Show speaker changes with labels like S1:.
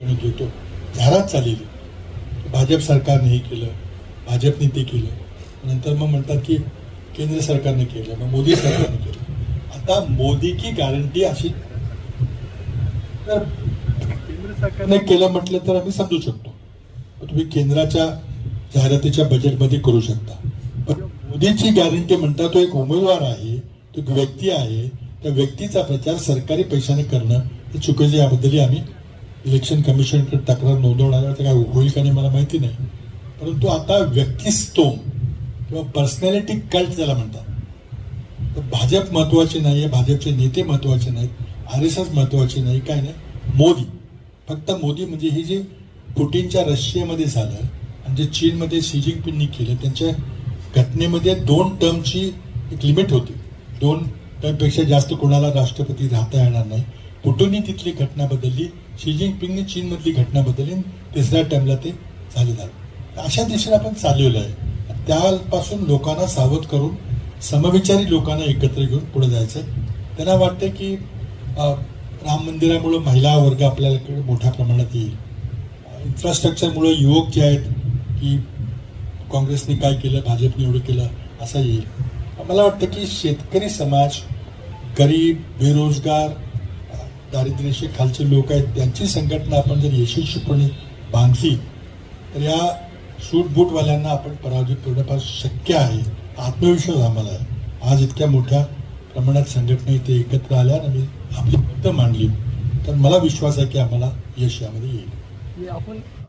S1: आणि घेतो. घरात चाललेली. भाजप सरकारने हे केलं. भाजपने ते केलं. नंतर मग म्हणतात की केंद्र सरकारने केलं मग मोदी सरकारने केलं. आता मोदी की गॅरंटी अशी तर केंद्र सरकारने केलं म्हटलं तर आम्ही समजू शकतो. तुम्ही केंद्राच्या जाहिरातीच्या बजेटमध्ये करू शकता. पण मोदीची गॅरंटी म्हणता तो एक उमेदवार आहे तो एक व्यक्ती आहे. त्या व्यक्तीचा प्रचार सरकारी पैशाने करणं हे चुकीचं याबद्दलही आम्ही इलेक्शन कमिशनकडे तक्रार नोंदवणार तर काय होईल का नाही मला माहिती नाही. परंतु आता व्यक्तिस्तोम किंवा पर्सनॅलिटी कल्ट ज्याला म्हणतात. तर भाजप महत्त्वाचे नाही आहे भाजपचे नेते महत्त्वाचे नाहीत आर एस एस महत्त्वाचे नाही काय नाही. मोदी. फक्त मोदी म्हणजे हे जे पुटिनच्या रशियामध्ये झालं आणि जे चीनमध्ये शी जिनपिंगनी केलं त्यांच्या घटनेमध्ये दोन टर्मची एक लिमिट होती. दोन त्यापेक्षा जास्त कोणाला राष्ट्रपती राहता येणार नाही. कुठूनही तिथली घटना बदलली शी जिनपिंगने चीनमधली घटना बदलली तिसऱ्या टाईमला ते झाले. आहे अशा दिशेने आपण चाललेलो आहे. त्यापासून लोकांना सावध करून समविचारी लोकांना एकत्र घेऊन पुढे जायचं त्यांना वाटतं की राम मंदिरामुळं महिला वर्ग आपल्याकडे मोठ्या प्रमाणात येईल. इन्फ्रास्ट्रक्चरमुळं युवक जे आहेत की काँग्रेसने काय केलं भाजपने एवढं केलं असं येईल. मला वाटतं की शेतकरी समाज गरीब बेरोजगार दारिद्र्याशी खालचे लोक आहेत त्यांची संघटना आपण जर यशस्वीपणे बांधली तर या सूटबूटवाल्यांना आपण पराजित करणं फार शक्य आहे. आत्मविश्वास आम्हाला आहे. आज इतक्या मोठ्या प्रमाणात संघटना इथे एकत्र आल्या आणि आपली मतं मांडली. तर मला विश्वास आहे की आम्हाला यश यामध्ये येईल.
S2: आपण